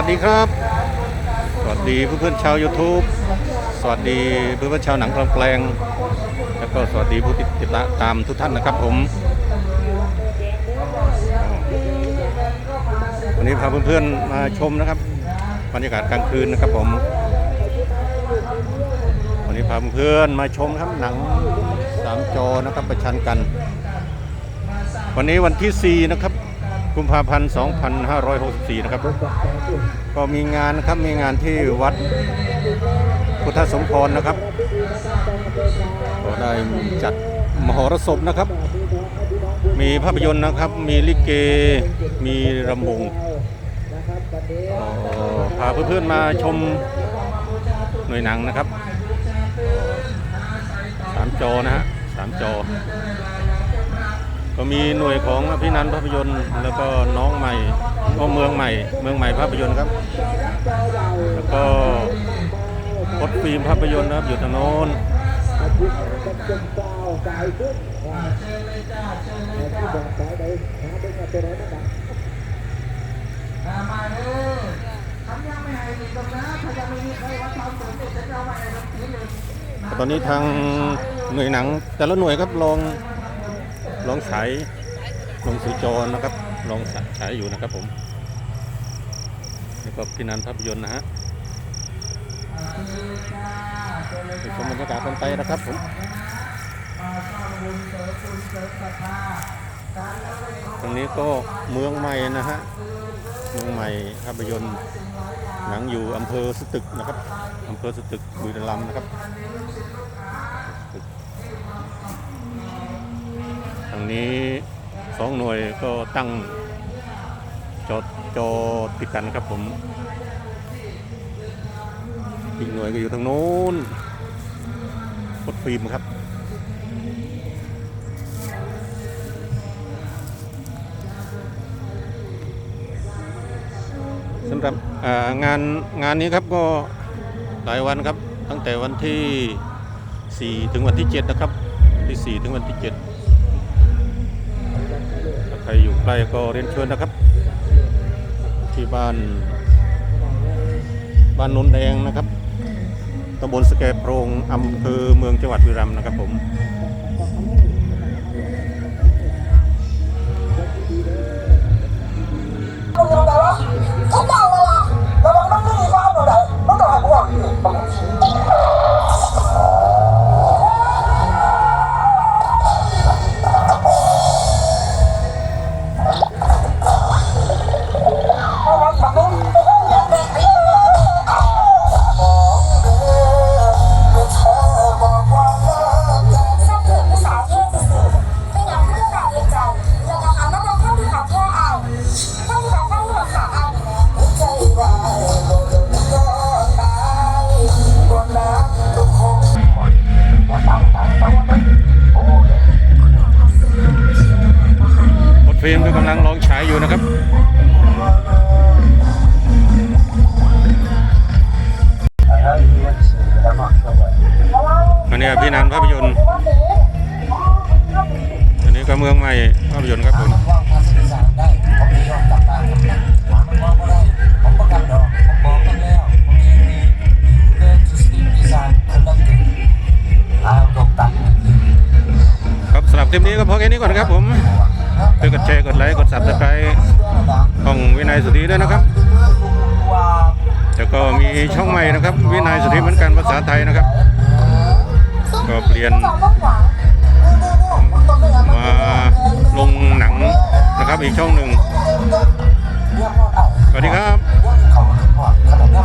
ัสดีครับ สวัสดีเพื่อนๆชาว YouTube สวัสดีเพื่อนๆชาวหนังกลางแปลง แล้วก็สวัสดีผู้ติดตามทุกท่านนะครับผมวันนี้พาเพื่อนๆมาชมนะครับบรรยากาศกลางคืนนะครับผม วันนี้พาเพื่อนๆมาชมครับหนังสามจอนะครับประชันกัน วันนี้วันที่4นะครับ กุมภาพันธ์2564 นะครับ ก็มีงานนะครับ มีงานที่วัดพุทธสมพรนะครับ ก็ได้จัดมหรสพนะครับ มีภาพยนตร์นะครับ มีลิเก มีรำวงพาเพื่อนๆมาชมหน่วยหนังนะครับ สามจอนะฮะสามจอ ก็มีหน่วยของอภินันภาพยนตร์ แล้วก็น้องใหม่ก็เมืองใหม่ เมืองใหม่ภาพยนตร์ครับ แล้วก็พดฟิล์มภาพยนตร์นะครับอยู่ทางโน้นตอนนี้ทางหน่วยหนัง แต่ละหน่วยครับลอง ลองฉายลงสู่จอนะครับ ลองฉายอยู่นะครับผมนี่ก็พี่นันภาพยนตร์นะฮะไปชมบรรยากาศกันไปนะครับผมตรงนี้ก็เมืองใหม่นะฮะ เมืองใหม่ภาพยนตร์หนังอยู่อำเภอสตึกนะครับอำเภอสตึกบุรีรัมย์นะครับ ทางนี้สองหน่วยก็ตั้งจอจอติดกันครับผม อีกหน่วยก็อยู่ทางโน้นกดฟิล์มครับสำหรับงานงานนี้ครับก็หลายวันครับ ตั้งแต่วันที่ 4 ถึงวันที่ 7 นะครับ ที่ 4 ถึงวันที่ 7 รอยู่ใกล้ก็เรียนเชิญนะครับ ที่บ้าน บ้านนนแดงนะครับตำบลสแกโพรงอำเภอเมืองจังหวัดบุรีรัมย์นะครับผม ฟิล์มก็กำลังร้องฉายอยู่นะครับอันนี้พี่นันภาพยนตร์อันนี้ก็เมืองใหม่ภาพยนตร์ครับผมครับสำหรับเต็มนี้ก็พอแค่นี้ก่อนครับผม ช่วยกดแชร์กดไลค์กดซับสไครต์ของวินัยสุธีด้วยนะครับแล้วก็มีช่องใหม่นะครับ วินัยสุธีเหมือนกันภาษาไทยนะครับ ก็เปลี่ยนมาลงหนังนะครับอีกช่องหนึ่งสวัสดีครับ